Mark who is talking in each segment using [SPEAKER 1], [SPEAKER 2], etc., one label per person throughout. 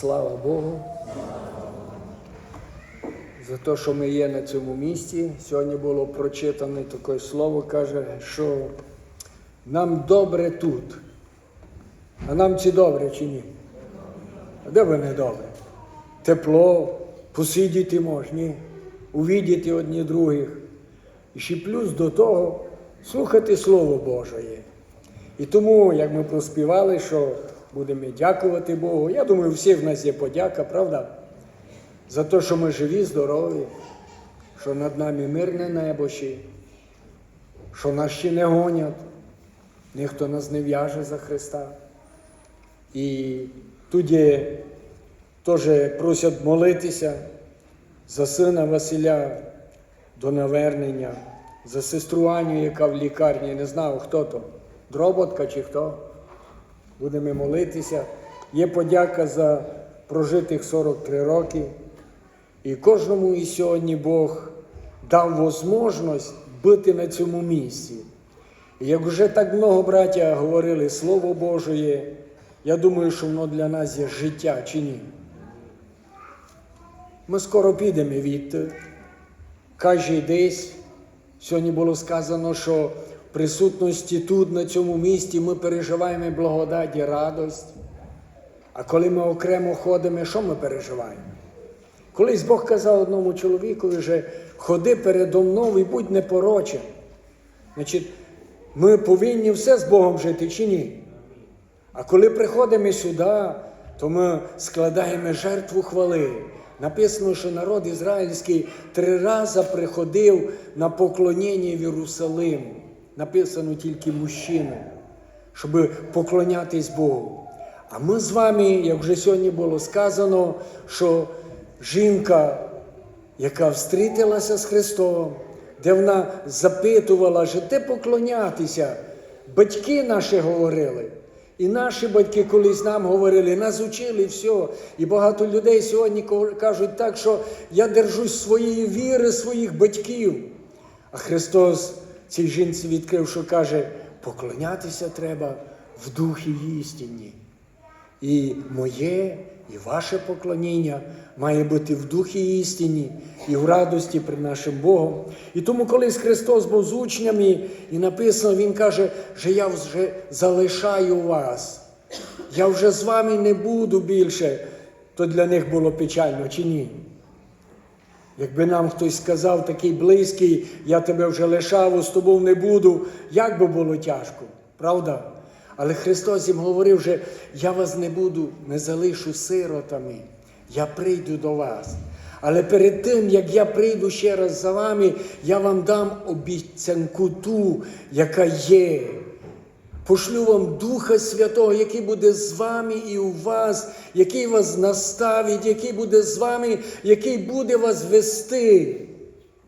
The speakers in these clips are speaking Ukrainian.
[SPEAKER 1] Слава Богу. За те, що ми є на цьому місці. Сьогодні було прочитане таке слово, каже, що нам добре тут. А нам чи добре, чи ні? А де ви не добре? Тепло, посидіти можна, увідіти одні других. І ще плюс до того слухати Слово Божє. І тому, як ми проспівали, що будемо дякувати Богу. Я думаю, у всіх в нас є подяка, правда? За те, що ми живі, здорові, що над нами мирне небо ще, що нас ще не гонять, ніхто нас не в'яже за Христа. І є, теж просять молитися за сина Василя до навернення, за сестру Аню, яка в лікарні, не знав, хто то, дроботка чи хто. Будемо молитися. Є подяка за прожитих 43 роки. І кожному і сьогодні Бог дав можливість бути на цьому місці. І як вже так много браття говорили Слово Божє, я думаю, що воно для нас є життя чи ні. Ми скоро підемо від каже десь. Сьогодні було сказано, що присутності тут, на цьому місці, ми переживаємо благодать і радость. А коли ми окремо ходимо, що ми переживаємо? Колись Бог казав одному чоловікові, що ходи передо мною і будь непорочен. Значить, ми повинні все з Богом жити чи ні? А коли приходимо сюди, то ми складаємо жертву хвали. Написано, що народ ізраїльський три рази приходив на поклоніння в Єрусалим. Написано тільки мужчина, щоб поклонятись Богу. А ми з вами, як вже сьогодні було сказано, що жінка, яка встрітилася з Христом, де вона запитувала, що де поклонятися, батьки наші говорили. І наші батьки колись нам говорили, нас учили все. І багато людей сьогодні кажуть так, що я держусь своєї віри, своїх батьків. А Христос цій жінці відкрив, що каже, поклонятися треба в духі істині. І моє, і ваше поклоніння має бути в духі істині і в радості перед нашим Богом. І тому, колись Христос був з учнями, і написано, Він каже, що я вже залишаю вас. Я вже з вами не буду більше. То для них було печально чи ні? Якби нам хтось сказав такий близький, я тебе вже лишав, з тобою не буду, як би було тяжко, правда? Але Христос їм говорив, що я вас не буду, не залишу сиротами, я прийду до вас. Але перед тим, як я прийду ще раз за вами, я вам дам обіцянку ту, яка є. Пошлю вам Духа Святого, який буде з вами і у вас, який вас наставить, який буде з вами, який буде вас вести.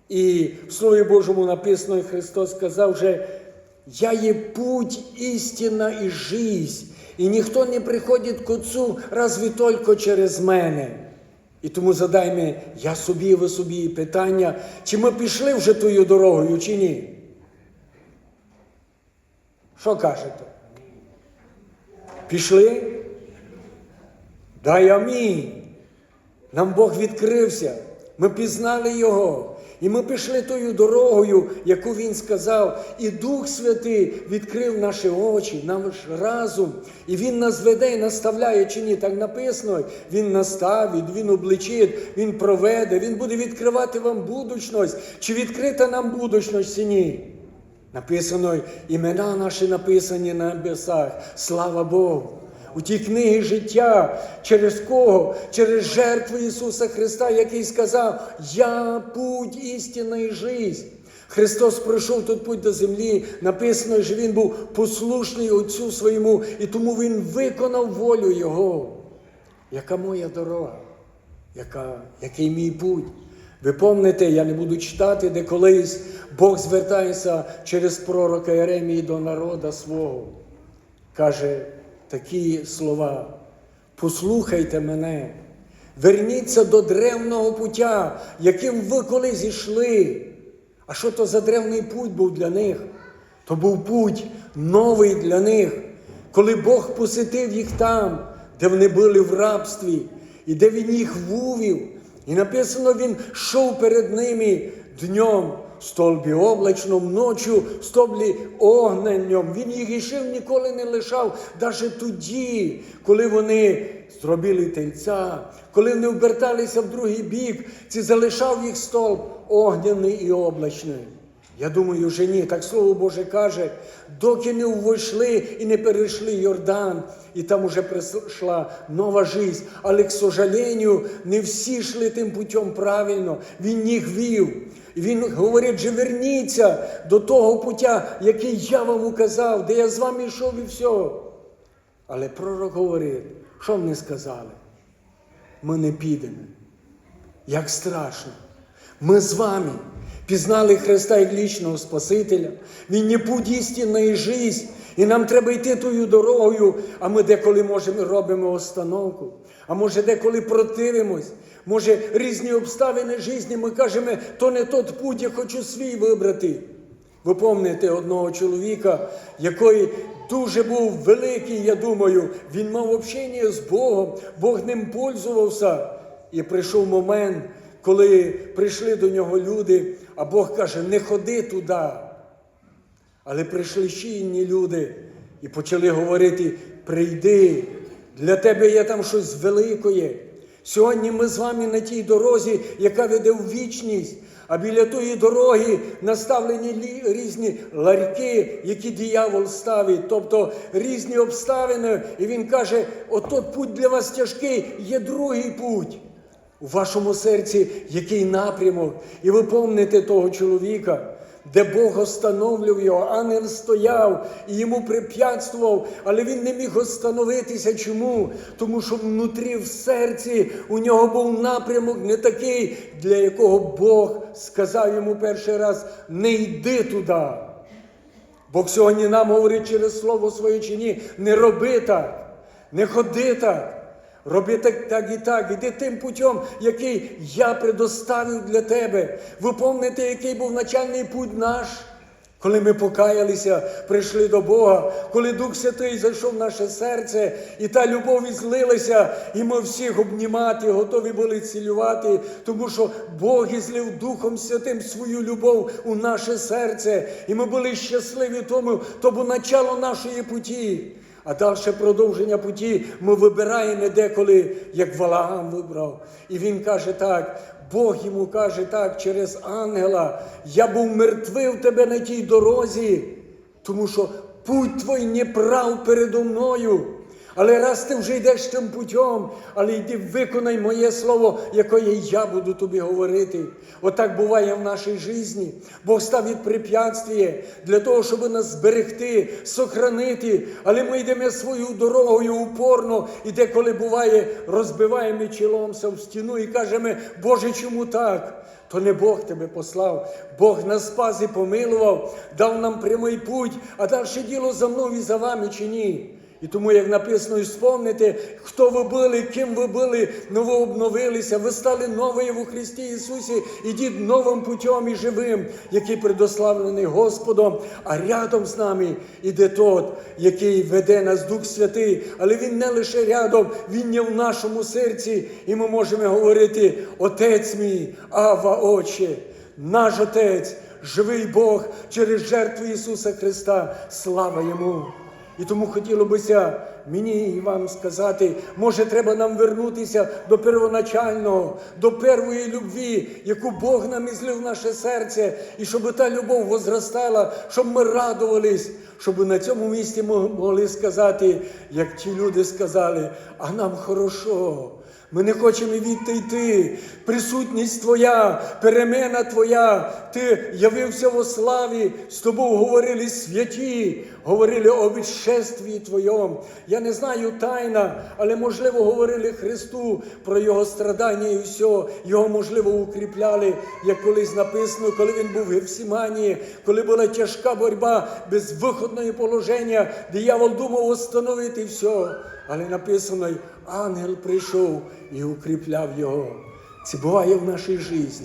[SPEAKER 1] І в Слові Божому написано, і Христос сказав, що я є путь, істина і жизнь, і ніхто не приходить к Отцу разве тільки через мене. І тому задаймо я собі, ви собі питання, чи ми пішли вже тою дорогою, чи ні? Що кажете? Пішли? Дай амінь. Нам Бог відкрився. Ми пізнали Його. І ми пішли тою дорогою, яку Він сказав, і Дух Святий відкрив наші очі, наш разум. І Він нас веде і наставляє чи ні. Так написано, Він наставить, Він обличить, Він проведе, Він буде відкривати вам будучність. Чи відкрита нам будучність, чи ні? Написано, імена наші написані на небесах. Слава Богу! У тій книги життя, через кого? Через жертву Ісуса Христа, який сказав, Я путь істина і жизнь. Христос пройшов тут путь до землі, написано, що Він був послушний Отцю своєму, і тому Він виконав волю Його. Яка моя дорога? Яка, Який мій путь? Ви пам'ятаєте, я не буду читати, де колись Бог звертається через пророка Єремії до народа свого. Каже такі слова. Послухайте мене, верніться до древного пуття, яким ви колись зійшли. А що то за древний путь був для них? То був путь новий для них, коли Бог посетив їх там, де вони були в рабстві. і де він їх вувів. І написано, він йшов перед ними днем, столбі облачному, ночу, в столбі огненням. Він їх ішив ніколи не лишав, навіть тоді, коли вони зробили тельця, коли вони оберталися в другий бік, ці залишав їх столб огняний і облачний. Я думаю, вже ні, так слово Боже каже, доки не увійшли і не перейшли Йордан, і там уже прийшла нова життя. Але, к сожалению, не всі йшли тим путем правильно. Він їх вів. Він говорить, що верніться до того путя, який я вам указав, де я з вами йшов і все. Але пророк говорить, що вони сказали? Ми не підемо. Як страшно. Ми з вами пізнали Христа як лічного Спасителя. Він не путь істинної життя. І нам треба йти тою дорогою, а ми деколи можемо робимо остановку, а може деколи противимось. Може, різні обставини житті, ми кажемо, то не тот путь, я хочу свій вибрати. Ви пам'ятаєте одного чоловіка, який дуже був великий, я думаю, він мав общення з Богом, Бог ним пользувався. І прийшов момент, коли прийшли до нього люди, а Бог каже, не ходи туди. Але прийшли ще інші люди і почали говорити: прийди, для тебе є там щось велике. Сьогодні ми з вами на тій дорозі, яка веде в вічність. А біля тої дороги наставлені різні ларьки, які диявол ставить, тобто різні обставини. І він каже: отот путь для вас тяжкий, є другий путь. У вашому серці який напрямок? І ви помните того чоловіка, де Бог остановлював його, ангел стояв і йому препятствував, але він не міг остановитися. Чому? Тому що внутрі в серці у нього був напрямок не такий, для якого Бог сказав йому перший раз: не йди туди. Бог сьогодні нам говорить через слово своє чи ні, не роби так, не ходи так. Роби так, так і так, іди тим путем, який я предоставив для тебе. Ви пам'ятаєте, який був начальний путь наш? Коли ми покаялися, прийшли до Бога, коли Дух Святий зайшов в наше серце, і та любов ізлилася, і ми всіх обнімати, готові були цілювати, тому що Бог ізлив Духом Святим свою любов у наше серце, і ми були щасливі тому, то був начало нашої путі. А далі продовження путі ми вибираємо деколи, як Валаам вибрав. І він каже так: Бог йому каже так через ангела: Я був мертвив тебе на тій дорозі, тому що путь твій не прав передо мною. Але раз ти вже йдеш тим путем, але йди виконай моє слово, яке я буду тобі говорити. Отак буває в нашій житті. Бог ставить препятствие для того, щоб нас зберегти, сохранити. Але ми йдемо свою дорогою упорно, і деколи буває, розбиваємо чоломся в стіну і кажемо, Боже, чому так? То не Бог тебе послав, Бог нас спас і помилував, дав нам прямий путь, а далі діло за мною і за вами чи ні. І тому, як написано, і спомните, хто ви були, ким ви були, но ви обновилися, ви стали новою у Христі Ісусі, ідіть новим путем і живим, який предославлений Господом, а рядом з нами іде тот, який веде нас Дух Святий, але Він не лише рядом, Він є в нашому серці, і ми можемо говорити: Отець мій, Ава, Отче, наш Отець, живий Бог через жертву Ісуса Христа, слава Йому! І тому хотіло бися мені і вам сказати, може, треба нам вернутися до первоначального, до первої любві, яку Бог нам ізлив в наше серце, і щоб та любов возростала, щоб ми радувались, щоб на цьому місці могли сказати, як ті люди сказали, а нам хорошо. Ми не хочемо відти йти. Присутність Твоя, перемена Твоя, Ти явився во славі, з тобою говорили святі, говорили о відшестві Твоєму. Я не знаю тайна, але можливо говорили Христу про Його страдання і все. Його, можливо, укріпляли, як колись написано, коли він був в Гефсиманії, коли була тяжка боротьба, безвиходне положення, диявол думав остановити все. Але написано, ангел прийшов і укріпляв його. Це буває в нашій житті.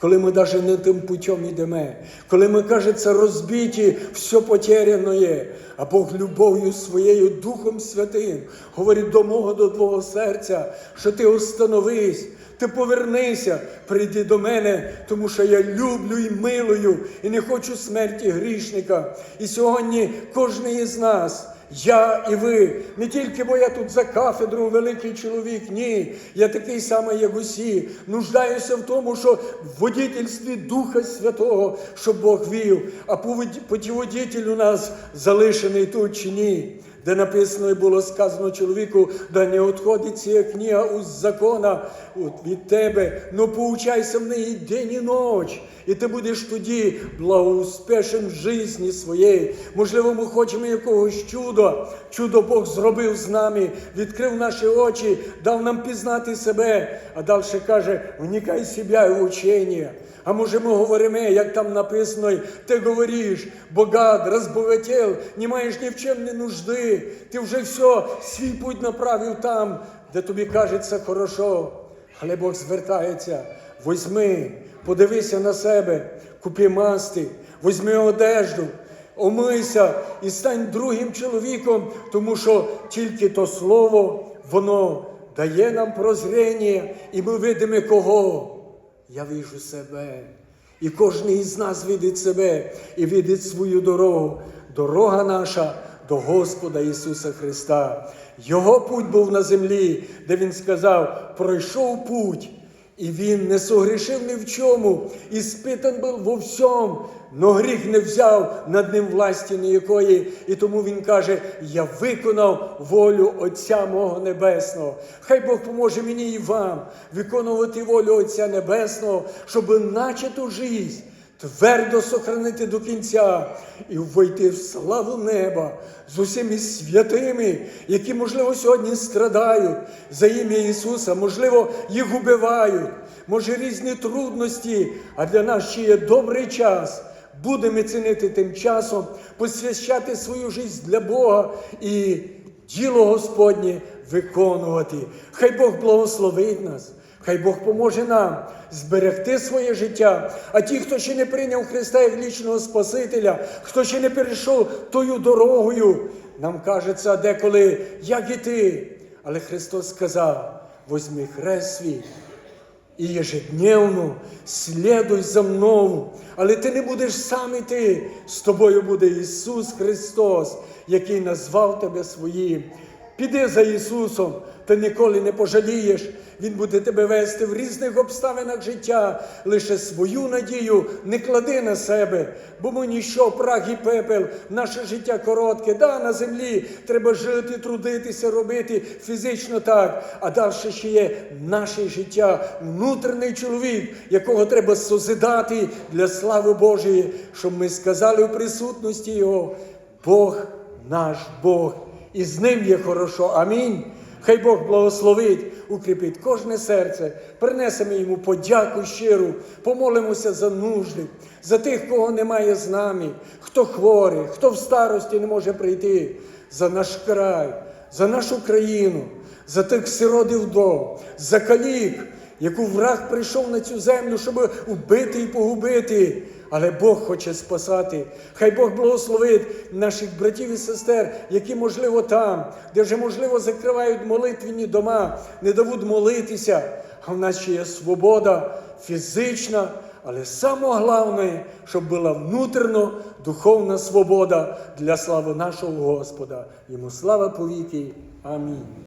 [SPEAKER 1] Коли ми навіть не тим путем йдемо, коли ми, кажеться, розбиті, все потеряно є, а Бог любов'ю своєю Духом Святим говорить до мого, до твого серця, що ти остановись, ти повернися, прийди до мене, тому що я люблю і милую, і не хочу смерті грішника. І сьогодні кожен із нас. Я і ви, не тільки бо я тут за кафедру великий чоловік, ні. Я такий самий, як усі. Нуждаюся в тому, що в водительстві Духа Святого, щоб Бог вів, а путіводітель у нас залишений тут чи ні. Де написано і було сказано чоловіку, да не відходить ця книга у закона від тебе, но поучайся в неї день і ніч, і ти будеш тоді благоуспешен в житті своєї. Можливо, ми хочемо якогось чуда. Чудо Бог зробив з нами, відкрив наші очі, дав нам пізнати себе, а далі каже, вникай себе в учення. А може ми говоримо, як там написано, ти говориш, богат, розбогател, не маєш ні в чим не нужди, ти вже все, свій путь направив там, де тобі кажеться хорошо. Але Бог звертається, возьми, подивися на себе, купи масти, возьми одежду, омийся і стань другим чоловіком, тому що тільки то слово, воно дає нам прозріння, і ми видимо кого. Я вижу себе. І кожен із нас видить себе і видить свою дорогу. Дорога наша до Господа Ісуса Христа. Його путь був на землі, де Він сказав: пройшов путь, і Він не согрішив ні в чому, і спитан був во всьому, но гріх не взяв над ним власті ніякої. І тому Він каже: Я виконав волю Отця мого Небесного. Хай Бог поможе мені і вам виконувати волю Отця Небесного, щоб начату життя твердо сохранити до кінця і войти в славу неба з усіми святими, які, можливо, сьогодні страдають за ім'я Ісуса, можливо, їх убивають, може різні трудності, а для нас ще є добрий час. Будемо цінити тим часом, посвящати свою життя для Бога і діло Господнє виконувати. Хай Бог благословить нас. Хай Бог поможе нам зберегти своє життя. А ті, хто ще не прийняв Христа як лічного Спасителя, хто ще не перейшов тою дорогою, нам кажеться деколи, як іти. Але Христос сказав: возьми хрест свій і ежедневно слідуй за мною. Але ти не будеш сам іти, з тобою буде Ісус Христос, який назвав тебе своїм. Піди за Ісусом, ти ніколи не пожалієш. Він буде тебе вести в різних обставинах життя. Лише свою надію не клади на себе, бо ми ніщо, прах і пепел, наше життя коротке. Да, на землі треба жити, трудитися, робити фізично так. А далі ще є наше життя, внутрішній чоловік, якого треба созидати для слави Божої, щоб ми сказали у присутності Його, Бог наш Бог і з ним є хорошо. Амінь. Хай Бог благословить, укріпить кожне серце, принесемо йому подяку щиру, помолимося за нужди, за тих, кого немає з нами, хто хворий, хто в старості не може прийти, за наш край, за нашу країну, за тих сирот і вдов, за калік, яку враг прийшов на цю землю, щоб вбити і погубити. Але Бог хоче спасати. Хай Бог благословить наших братів і сестер, які, можливо, там, де вже, можливо, закривають молитвені дома, не дають молитися. А в нас ще є свобода фізична, але саме головне, щоб була внутрішня духовна свобода для слави нашого Господа. Йому слава повіки. Амінь.